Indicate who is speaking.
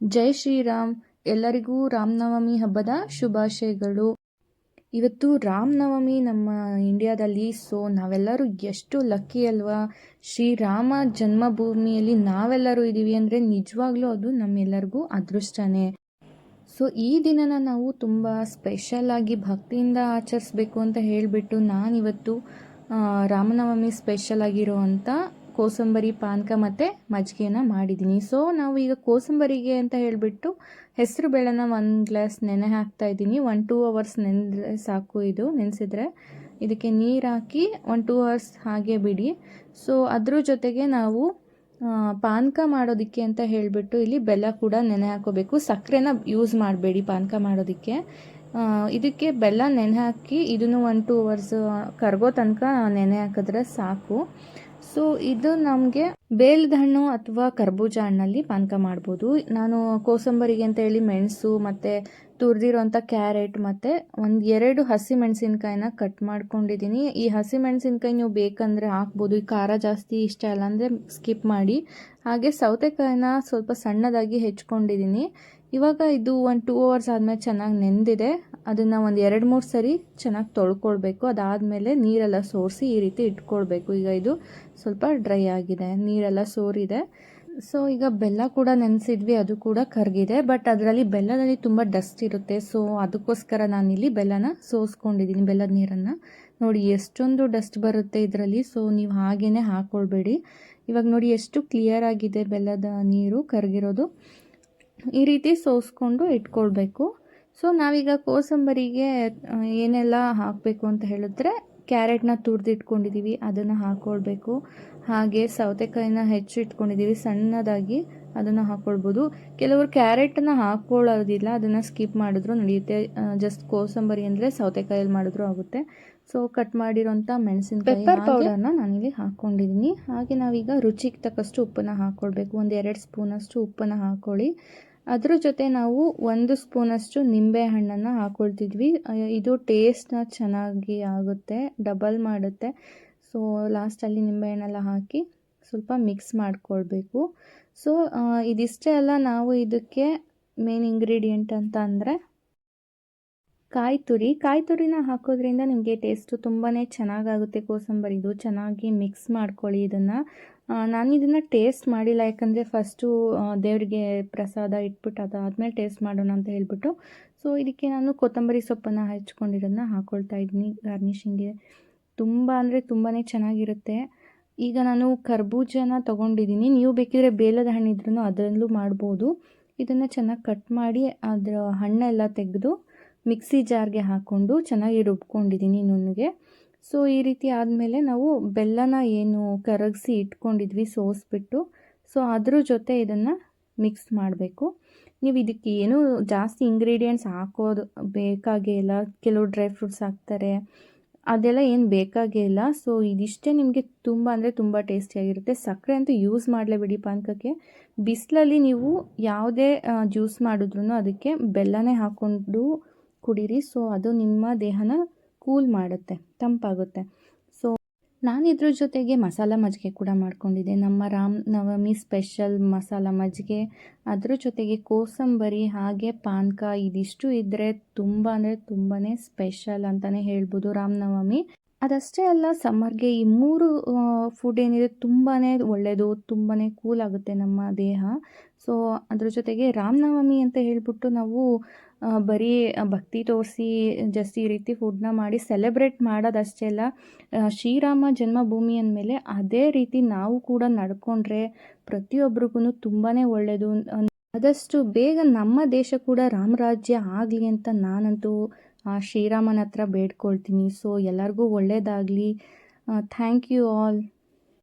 Speaker 1: ಜೈ ಶ್ರೀರಾಮ್. ಎಲ್ಲರಿಗೂ ರಾಮನವಮಿ ಹಬ್ಬದ ಶುಭಾಶಯಗಳು. ಇವತ್ತು ರಾಮನವಮಿ ನಮ್ಮ ಇಂಡಿಯಾದಲ್ಲಿ, ಸೊ ನಾವೆಲ್ಲರೂ ಎಷ್ಟು ಲಕ್ಕಿ ಅಲ್ವಾ? ಶ್ರೀರಾಮ ಜನ್ಮಭೂಮಿಯಲ್ಲಿ ನಾವೆಲ್ಲರೂ ಇದ್ದೀವಿ ಅಂದರೆ ನಿಜವಾಗ್ಲೂ ಅದು ನಮ್ಮೆಲ್ಲರಿಗೂ ಅದೃಷ್ಟನೇ. ಸೊ ಈ ದಿನನ ನಾವು ತುಂಬ ಸ್ಪೆಷಲಾಗಿ ಭಕ್ತಿಯಿಂದ ಆಚರಿಸ್ಬೇಕು ಅಂತ ಹೇಳಿಬಿಟ್ಟು ನಾನಿವತ್ತು ರಾಮನವಮಿ ಸ್ಪೆಷಲ್ ಆಗಿರೋವಂಥ ಕೋಸಂಬರಿ, ಪಾನಕ ಮತ್ತು ಮಜ್ಜಿಗೆನ ಮಾಡಿದ್ದೀನಿ. ಸೊ ನಾವು ಈಗ ಕೋಸಂಬರಿಗೆ ಅಂತ ಹೇಳಿಬಿಟ್ಟು ಹೆಸರು ಬೇಳೆನ ಒಂದು ಗ್ಲಾಸ್ ನೆನೆ ಹಾಕ್ತಾ ಇದ್ದೀನಿ. ಒನ್ ಟೂ ಅವರ್ಸ್ ನೆನೆದ್ರೆ ಸಾಕು ಇದು, ನೆನೆಸಿದ್ರೆ. ಇದಕ್ಕೆ ನೀರು ಹಾಕಿ ಒನ್ ಟೂ ಅವರ್ಸ್ ಹಾಗೆ ಬಿಡಿ. ಸೊ ಅದ್ರ ಜೊತೆಗೆ ನಾವು ಪಾನಕ ಮಾಡೋದಕ್ಕೆ ಅಂತ ಹೇಳಿಬಿಟ್ಟು ಇಲ್ಲಿ ಬೆಲ್ಲ ಕೂಡ ನೆನೆ ಹಾಕೋಬೇಕು. ಸಕ್ಕರೆನ ಯೂಸ್ ಮಾಡಬೇಡಿ ಪಾನಕ ಮಾಡೋದಕ್ಕೆ. ಇದಕ್ಕೆ ಬೆಲ್ಲ ನೆನೆ ಹಾಕಿ ಇದನ್ನು ಒನ್ ಟೂ ಅವರ್ಸ್ ಕರ್ಗೋ ತನಕ ನೆನೆ ಹಾಕಿದ್ರೆ ಸಾಕು. ಸೊ ಇದು ನಮಗೆ ಬೇಲದ ಹಣ್ಣು ಅಥವಾ ಕರ್ಬೂಜ ಹಣ್ಣಲ್ಲಿ ಪಾನಕ ಮಾಡ್ಬೋದು. ನಾನು ಕೋಸಂಬರಿಗೆ ಅಂತ ಹೇಳಿ ಮೆಣಸು ಮತ್ತು ತುರಿದಿರೋಂಥ ಕ್ಯಾರೆಟ್ ಮತ್ತು ಒಂದು ಎರಡು ಹಸಿ ಮೆಣಸಿನ್ಕಾಯಿನ ಕಟ್ ಮಾಡ್ಕೊಂಡಿದ್ದೀನಿ. ಈ ಹಸಿ ಮೆಣಸಿನ್ಕಾಯಿ ನೀವು ಬೇಕಂದರೆ ಹಾಕ್ಬೋದು. ಈ ಖಾರ ಜಾಸ್ತಿ ಇಷ್ಟ ಇಲ್ಲ ಅಂದರೆ ಸ್ಕಿಪ್ ಮಾಡಿ. ಹಾಗೆ ಸೌತೆಕಾಯಿನ ಸ್ವಲ್ಪ ಸಣ್ಣದಾಗಿ ಹೆಚ್ಕೊಂಡಿದ್ದೀನಿ. ಇವಾಗ ಇದು ಒಂದು ಟೂ ಅವರ್ಸ್ ಆದಮೇಲೆ ಚೆನ್ನಾಗಿ ನೆಂದಿದೆ. ಅದನ್ನು ಒಂದು ಎರಡು ಮೂರು ಸರಿ ಚೆನ್ನಾಗಿ ತೊಳ್ಕೊಳ್ಬೇಕು. ಅದಾದಮೇಲೆ ನೀರೆಲ್ಲ ಸೋರಿಸಿ ಈ ರೀತಿ ಇಟ್ಕೊಳ್ಬೇಕು. ಈಗ ಇದು ಸ್ವಲ್ಪ ಡ್ರೈ ಆಗಿದೆ. ನೀರೆಲ್ಲ ಸೋರಿದೆ. ಸೊ ಈಗ ಬೆಲ್ಲ ಕೂಡ ನೆನೆಸಿದ್ವಿ, ಅದು ಕೂಡ ಕರಗಿದೆ ಬಟ್ ಅದರಲ್ಲಿ ಬೆಲ್ಲದಲ್ಲಿ ತುಂಬ ಡಸ್ಟ್ ಇರುತ್ತೆ. ಸೊ ಅದಕ್ಕೋಸ್ಕರ ನಾನಿಲ್ಲಿ ಬೆಲ್ಲನ ಸೋಸ್ಕೊಂಡಿದ್ದೀನಿ, ಬೆಲ್ಲದ ನೀರನ್ನು. ನೋಡಿ, ಎಷ್ಟೊಂದು ಡಸ್ಟ್ ಬರುತ್ತೆ ಇದರಲ್ಲಿ. ಸೊ ನೀವು ಹಾಗೇ ಹಾಕ್ಕೊಳ್ಬೇಡಿ ಇವಾಗ ನೋಡಿ, ಎಷ್ಟು ಕ್ಲಿಯರ್ ಆಗಿದೆ ಬೆಲ್ಲದ ನೀರು, ಕರಗಿರೋದು. ಈ ರೀತಿ ಸೋಸ್ಕೊಂಡು ಇಟ್ಕೊಳ್ಬೇಕು. ಸೊ ನಾವೀಗ ಕೋಸಂಬರಿಗೆ ಏನೆಲ್ಲ ಹಾಕಬೇಕು ಅಂತ ಹೇಳಿದ್ರೆ ಕ್ಯಾರೆಟ್ನ ತುರಿದು ಇಟ್ಕೊಂಡಿದ್ದೀವಿ ಅದನ್ನು ಹಾಕ್ಕೊಳ್ಬೇಕು ಹಾಗೆ ಸೌತೆಕಾಯಿನ ಹೆಚ್ಚು ಇಟ್ಕೊಂಡಿದ್ದೀವಿ ಸಣ್ಣದಾಗಿ ಅದನ್ನು ಹಾಕ್ಕೊಳ್ಬೋದು ಕೆಲವರು ಕ್ಯಾರೆಟನ್ನು ಹಾಕ್ಕೊಳ್ಳೋದಿಲ್ಲ ಅದನ್ನು ಸ್ಕಿಪ್ ಮಾಡಿದ್ರು ನಡೆಯುತ್ತೆ. ಜಸ್ಟ್ ಕೋಸಂಬರಿ ಅಂದರೆ ಸೌತೆಕಾಯಲ್ಲಿ ಮಾಡಿದ್ರು ಆಗುತ್ತೆ. ಸೊ ಕಟ್ ಮಾಡಿರೋಂಥ ಮೆಣಸಿನಕಾಯಿ ಪೆಪ್ಪರ್ ಪೌಡರ್ನ ನಾನಿಲ್ಲಿ ಹಾಕ್ಕೊಂಡಿದ್ದೀನಿ ಹಾಗೆ ನಾವೀಗ ರುಚಿಗೆ ತಕ್ಕಷ್ಟು ಉಪ್ಪನ್ನು ಹಾಕ್ಕೊಳ್ಬೇಕು ಒಂದು ಎರಡು ಸ್ಪೂನಷ್ಟು ಉಪ್ಪನ್ನು ಹಾಕ್ಕೊಳ್ಳಿ ಅದ್ರ ಜೊತೆ ನಾವು ಒಂದು ಸ್ಪೂನಷ್ಟು ನಿಂಬೆ ಹಣ್ಣನ್ನು ಹಾಕ್ಕೊಳ್ತಿದ್ವಿ ಇದು ಟೇಸ್ಟ್ನ ಚೆನ್ನಾಗಿ ಆಗುತ್ತೆ ಡಬಲ್ ಮಾಡುತ್ತೆ. ಸೊ ಲಾಸ್ಟಲ್ಲಿ ನಿಂಬೆಹಣ್ಣೆಲ್ಲ ಹಾಕಿ ಸ್ವಲ್ಪ ಮಿಕ್ಸ್ ಮಾಡಿಕೊಳ್ಬೇಕು. ಸೊ ಇದಿಷ್ಟೇ ಅಲ್ಲ, ನಾವು ಇದಕ್ಕೆ ಮೇನ್ ಇಂಗ್ರೀಡಿಯೆಂಟ್ ಅಂತ ಅಂದರೆ ಕಾಯಿ ತುರಿ ಕಾಯಿ ತುರಿನ ಹಾಕೋದ್ರಿಂದ ನಿಮಗೆ ಟೇಸ್ಟು ತುಂಬಾ ಚೆನ್ನಾಗಾಗುತ್ತೆ ಕೋಸಂಬರಿದು ಚೆನ್ನಾಗಿ ಮಿಕ್ಸ್ ಮಾಡ್ಕೊಳ್ಳಿ ಇದನ್ನು. ನಾನು ಇದನ್ನು ಟೇಸ್ಟ್ ಮಾಡಿಲ್ಲ. ಯಾಕಂದರೆ ಫಸ್ಟು ದೇವರಿಗೆ ಪ್ರಸಾದ ಇಟ್ಬಿಟ್ಟು ಅದಾದಮೇಲೆ ಟೇಸ್ಟ್ ಮಾಡೋಣ ಅಂತ ಹೇಳ್ಬಿಟ್ಟು. ಸೊ ಇದಕ್ಕೆ ನಾನು ಕೊತ್ತಂಬರಿ ಸೊಪ್ಪನ್ನು ಹಚ್ಕೊಂಡಿರೋದನ್ನ ಹಾಕ್ಕೊಳ್ತಾ ಇದ್ದೀನಿ ಗಾರ್ನಿಷಿಂಗ್ಗೆ ತುಂಬ ಅಂದರೆ ತುಂಬಾ ಚೆನ್ನಾಗಿರುತ್ತೆ. ಈಗ ನಾನು ಕರ್ಬೂಜನ ತೊಗೊಂಡಿದ್ದೀನಿ ನೀವು ಬೇಕಿದ್ರೆ ಬೇಲದ ಹಣ್ಣಿದ್ರೂ ಅದರಲ್ಲೂ ಮಾಡ್ಬೋದು. ಇದನ್ನು ಚೆನ್ನಾಗಿ ಕಟ್ ಮಾಡಿ ಅದರ ಹಣ್ಣೆಲ್ಲ ತೆಗೆದು ಮಿಕ್ಸಿ ಜಾರ್ಗೆ ಹಾಕ್ಕೊಂಡು ಚೆನ್ನಾಗಿ ರುಬ್ಕೊಂಡಿದ್ದೀನಿ ನುಣ್ಣಗೆ. ಸೊ ಈ ರೀತಿ ಆದಮೇಲೆ ನಾವು ಬೆಲ್ಲನ ಏನು ಕರಗಿಸಿ ಇಟ್ಕೊಂಡಿದ್ವಿ ಸೋಸ್ಬಿಟ್ಟು. ಸೊ ಅದ್ರ ಜೊತೆ ಇದನ್ನು ಮಿಕ್ಸ್ ಮಾಡಬೇಕು. ನೀವು ಇದಕ್ಕೆ ಏನೂ ಜಾಸ್ತಿ ಇಂಗ್ರೀಡಿಯೆಂಟ್ಸ್ ಹಾಕೋದು ಬೇಕಾಗೇ ಇಲ್ಲ ಕೆಲವು ಡ್ರೈ ಫ್ರೂಟ್ಸ್ ಹಾಕ್ತಾರೆ. ಅದೆಲ್ಲ ಏನು ಬೇಕಾಗೇ ಇಲ್ಲ ಸೊ ಇದಿಷ್ಟೇ ನಿಮಗೆ ತುಂಬ ಅಂದರೆ ತುಂಬ ಟೇಸ್ಟಿಯಾಗಿರುತ್ತೆ ಸಕ್ಕರೆ ಅಂತೂ ಯೂಸ್ ಮಾಡಲೇಬೇಡಿ ಪಾನಕಕ್ಕೆ. ಬಿಸಿಲಲ್ಲಿ ನೀವು ಯಾವುದೇ ಜ್ಯೂಸ್ ಮಾಡಿದ್ರೂ ಅದಕ್ಕೆ ಬೆಲ್ಲನೇ ಹಾಕ್ಕೊಂಡು ಕುಡೀರಿ. ಸೊ ಅದು ನಿಮ್ಮ ದೇಹನ ಕೂಲ್ ಮಾಡುತ್ತೆ, ತಂಪಾಗುತ್ತೆ. ಸೊ ನಾನು ಇದ್ರ ಜೊತೆಗೆ ಮಸಾಲ ಮಜ್ಜಿಗೆ ಕೂಡ ಮಾಡ್ಕೊಂಡಿದ್ದೆ. ನಮ್ಮ ರಾಮನವಮಿ ಸ್ಪೆಷಲ್ ಮಸಾಲ ಮಜ್ಜಿಗೆ. ಅದ್ರ ಜೊತೆಗೆ ಕೋಸಂಬರಿ, ಹಾಗೆ ಪಾನಕ ಇದಿಷ್ಟು ಇದ್ದರೆ ತುಂಬ ಅಂದರೆ ತುಂಬಾ ಸ್ಪೆಷಲ್ ಅಂತಲೇ ಹೇಳ್ಬೋದು ರಾಮನವಮಿ ಅದಷ್ಟೇ ಅಲ್ಲ ಸಮ್ಮರ್ಗೆ ಈ ಮೂರು ಫುಡ್ ಏನಿದೆ ತುಂಬಾ ಒಳ್ಳೆಯದು ತುಂಬಾ ಕೂಲ್ ಆಗುತ್ತೆ ನಮ್ಮ ದೇಹ. ಸೊ ಅದ್ರ ಜೊತೆಗೆ ರಾಮನವಮಿ ಅಂತ ಹೇಳ್ಬಿಟ್ಟು ನಾವು ಬರೀ ಭಕ್ತಿ ತೋರಿಸಿ, ಜಸ್ಟ್ ಈ ರೀತಿ ಫುಡ್ನ ಮಾಡಿ ಸೆಲೆಬ್ರೇಟ್ ಮಾಡೋದಷ್ಟೇ ಅಲ್ಲ ಶ್ರೀರಾಮ ಜನ್ಮಭೂಮಿ ಅಂದಮೇಲೆ ಅದೇ ರೀತಿ ನಾವು ಕೂಡ ನಡ್ಕೊಂಡ್ರೆ ಪ್ರತಿಯೊಬ್ಬರಿಗೂ ತುಂಬಾ ಒಳ್ಳೆಯದು ಆದಷ್ಟು ಬೇಗ ನಮ್ಮ ದೇಶ ಕೂಡ ರಾಮರಾಜ್ಯ ಆಗಲಿ ಅಂತ ನಾನಂತೂ ಶ್ರೀರಾಮನ ಹತ್ರ ಬೇಡ್ಕೊಳ್ತೀನಿ. ಸೊ ಎಲ್ಲರಿಗೂ ಒಳ್ಳೆಯದಾಗಲಿ ಥ್ಯಾಂಕ್ ಯು ಆಲ್